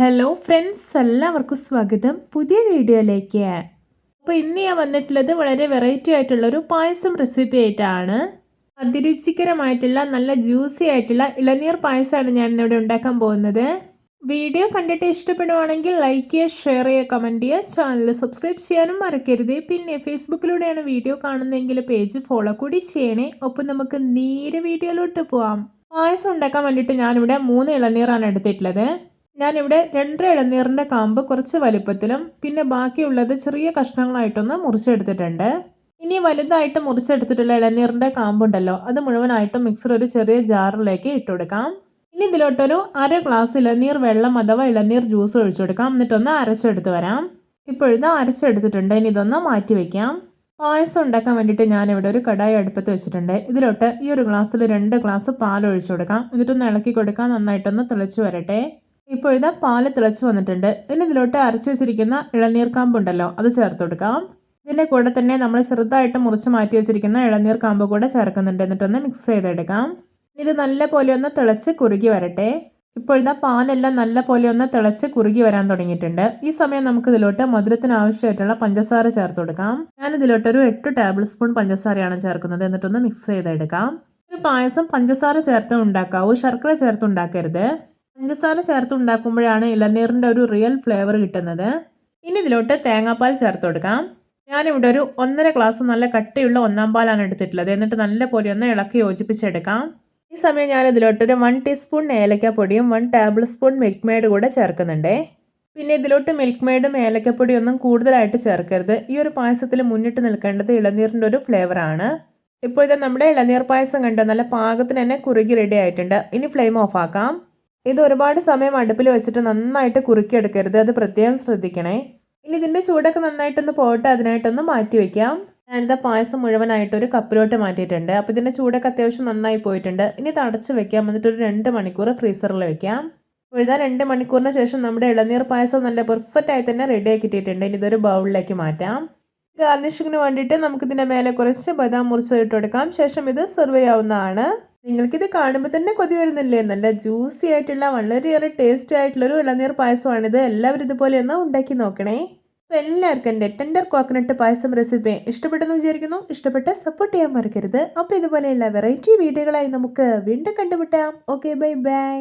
Hello friends എല്ലാവർക്കും സ്വാഗതം. പുതിയ വീഡിയോയിലേക്ക്. അപ്പോൾ ഇന്ന് ഞാൻ വന്നിട്ടുള്ളത് വളരെ വെറൈറ്റി ആയിട്ടുള്ള ഒരു പായസം റെസിപ്പി ആയിട്ടാണ്. അതിരുചികരമായിട്ടുള്ള നല്ല ജ്യൂസി ആയിട്ടുള്ള ഇളനീർ പായസമാണ് ഞാൻ ഇന്നിവിടെ ഉണ്ടാക്കാൻ പോകുന്നത്. വീഡിയോ കണ്ടിട്ട് ഇഷ്ടപ്പെടുവാണെങ്കിൽ ലൈക്ക് ചെയ്യുക ഷെയർ ചെയ്യുക കമന്റ് ചെയ്യുക. ചാനൽ സബ്സ്ക്രൈബ് ചെയ്യാനും മറക്കരുത്. പിന്നെ ഫേസ്ബുക്കിലൂടെയാണ് വീഡിയോ കാണുന്നതെങ്കിൽ പേജ് ഫോളോ കൂടി ചെയ്യണേ. ഒപ്പം നമുക്ക് നേരെ വീഡിയോയിലോട്ട് പോവാം. പായസം ഉണ്ടാക്കാൻ വേണ്ടിയിട്ട് ഞാനിവിടെ മൂന്ന് ഇളനീറാണ് എടുത്തിട്ടുള്ളത്. ഞാനിവിടെ രണ്ടര ഇളനീറിന്റെ കാമ്പ് കുറച്ച് വലുപ്പത്തിലും പിന്നെ ബാക്കിയുള്ളത് ചെറിയ കഷ്ണങ്ങളായിട്ടൊന്ന് മുറിച്ചെടുത്തിട്ടുണ്ട്. ഇനി വലുതായിട്ട് മുറിച്ചെടുത്തിട്ടുള്ള ഇളനീറിന്റെ കാമ്പുണ്ടല്ലോ അത് മുഴുവനായിട്ടും മിക്സർ ഒരു ചെറിയ ജാറിലേക്ക് ഇട്ട് കൊടുക്കാം. ഇനി ഇതിലോട്ടൊരു അര ഗ്ലാസ് ഇളനീർ വെള്ളം അഥവാ ഇളനീർ ജ്യൂസ് ഒഴിച്ചു കൊടുക്കാം. എന്നിട്ടൊന്ന് അരച്ചെടുത്ത് വരാം. ഇപ്പോഴിത് അരച്ചെടുത്തിട്ടുണ്ട്. ഇനി ഇതൊന്ന് മാറ്റി വയ്ക്കാം പായസം ഉണ്ടാക്കാൻ വേണ്ടിയിട്ട് ഞാനിവിടെ ഒരു കടായി അടുപ്പത്ത് വെച്ചിട്ടുണ്ട്. ഇതിലോട്ട് ഈ ഒരു ഗ്ലാസ്സിൽ രണ്ട് ഗ്ലാസ് പാൽ ഒഴിച്ചു കൊടുക്കാം. എന്നിട്ടൊന്ന് ഇളക്കി കൊടുക്കാം. നന്നായിട്ടൊന്ന് തിളച്ച് വരട്ടെ. ഇപ്പോൾ ഇതാ പാൽ തിളച്ച് വന്നിട്ടുണ്ട്. ഇനി ഇതിലോട്ട് അരച്ചു വെച്ചിരിക്കുന്ന ഇളനീർ കാമ്പുണ്ടല്ലോ അത് ചേർത്ത് കൊടുക്കാം. ഇതിന്റെ കൂടെ തന്നെ നമ്മൾ ചെറുതായിട്ട് മുറിച്ച് മാറ്റി വെച്ചിരിക്കുന്ന ഇളനീർ കാമ്പ് കൂടെ ചേർക്കുന്നുണ്ട്. എന്നിട്ടൊന്ന് മിക്സ് ചെയ്തെടുക്കാം. ഇത് നല്ല പോലെ ഒന്ന് തിളച്ച് കുറുകി വരട്ടെ. ഇപ്പോഴത്തെ പാലെല്ലാം നല്ല പോലെ ഒന്ന് തിളച്ച് കുറുകി വരാൻ തുടങ്ങിയിട്ടുണ്ട്. ഈ സമയം നമുക്ക് ഇതിലോട്ട് മധുരത്തിന് ആവശ്യമായിട്ടുള്ള പഞ്ചസാര ചേർത്ത് കൊടുക്കാം. ഞാൻ ഇതിലോട്ടൊരു എട്ട് ടേബിൾ സ്പൂൺ പഞ്ചസാരയാണ് ചേർക്കുന്നത്. എന്നിട്ടൊന്ന് മിക്സ് ചെയ്തെടുക്കാം. ഒരു പായസം പഞ്ചസാര ചേർത്ത് ഉണ്ടാക്കാവൂ. ശർക്കര ചേർത്ത് ഉണ്ടാക്കരുത്. പഞ്ചസാര ചേർത്ത് ഉണ്ടാക്കുമ്പോഴാണ് ഇളനീറിന്റെ ഒരു റിയൽ ഫ്ലേവർ കിട്ടുന്നത്. ഇനി ഇതിലോട്ട് തേങ്ങാപ്പാൽ ചേർത്ത് കൊടുക്കാം. ഞാനിവിടെ ഒരു ഒന്നര ഗ്ലാസ് നല്ല കട്ടിയുള്ള ഒന്നാം പാലാണ് എടുത്തിട്ടുള്ളത്. എന്നിട്ട് നല്ല പോലെ ഒന്ന് ഇളക്കി യോജിപ്പിച്ചെടുക്കാം. ഈ സമയം ഞാൻ ഇതിലോട്ട് ഒരു വൺ ടീസ്പൂൺ ഏലക്കപ്പൊടിയും one tablespoon Milkmaid കൂടെ ചേർക്കുന്നുണ്ട്. പിന്നെ ഇതിലോട്ട് മിൽക്ക് മെയ്ഡും ഏലക്കപ്പൊടിയും ഒന്നും കൂടുതലായിട്ട് ചേർക്കരുത്. ഈ ഒരു പായസത്തിൽ മുന്നിട്ട് നിൽക്കേണ്ടത് ഇളനീറിന്റെ ഒരു ഫ്ലേവറാണ് ഇപ്പോഴത്തെ നമ്മുടെ ഇളനീർ പായസം കണ്ടോ? നല്ല പാകത്തിന് തന്നെ കുറുകി റെഡി ആയിട്ടുണ്ട്. ഇനി ഫ്ലെയിം ഓഫ് ആക്കാം. ഇത് ഒരുപാട് സമയം അടുപ്പിൽ വെച്ചിട്ട് നന്നായിട്ട് കുറുക്കിയെടുക്കരുത്. അത് പ്രത്യേകം ശ്രദ്ധിക്കണേ. ഇനി ഇതിന്റെ ചൂടൊക്കെ നന്നായിട്ടൊന്ന് പോയിട്ട് അതിനായിട്ടൊന്ന് മാറ്റി വയ്ക്കാം ഞാനിത് പായസം മുഴുവനായിട്ട് ഒരു കപ്പിലോട്ട് മാറ്റിയിട്ടുണ്ട്. അപ്പോൾ ഇതിന്റെ ചൂടൊക്കെ അത്യാവശ്യം നന്നായി പോയിട്ടുണ്ട്. ഇനി തടച്ച് വെക്കാം. എന്നിട്ട് ഒരു രണ്ട് മണിക്കൂർ ഫ്രീസറിൽ വെക്കാം. ഇതാ രണ്ട് മണിക്കൂറിന് ശേഷം നമ്മുടെ ഇളനീർ പായസം നല്ല പെർഫെക്റ്റ് ആയി തന്നെ റെഡി ആക്കിയിട്ടുണ്ട് ഇനി ഇതൊരു ബൗളിലേക്ക് മാറ്റാം. ഗാർണിഷിങ്ങിന് വേണ്ടിയിട്ട് നമുക്കിതിന്റെ മേലെ കുറച്ച് ബദാം മുറിച്ച് ഇട്ട് കൊടുക്കാം. ശേഷം ഇത് സെർവ് ചെയ്യാവുന്നതാണ്. നിങ്ങൾക്കിത് കാണുമ്പോൾ തന്നെ കൊതി വരുന്നില്ലേ? നല്ല ജ്യൂസി ആയിട്ടുള്ള വളരെയേറെ ടേസ്റ്റി ആയിട്ടുള്ളൊരു ഇളനീർ പായസമാണിത്. എല്ലാവരും ഇതുപോലെ ഒന്ന് ഉണ്ടാക്കി നോക്കണേ. അപ്പോൾ എല്ലാവർക്കും എന്റെ ടെൻഡർ കോക്കനട്ട് പായസം റെസിപ്പി ഇഷ്ടപ്പെട്ടെന്ന് വിചാരിക്കുന്നു. ഇഷ്ടപ്പെട്ട സപ്പോർട്ട് ചെയ്യാൻ മറക്കരുത്. അപ്പോൾ ഇതുപോലെയുള്ള വെറൈറ്റി വീഡിയോകളായി നമുക്ക് വീണ്ടും കണ്ടുമുട്ടാം. Okay bye bye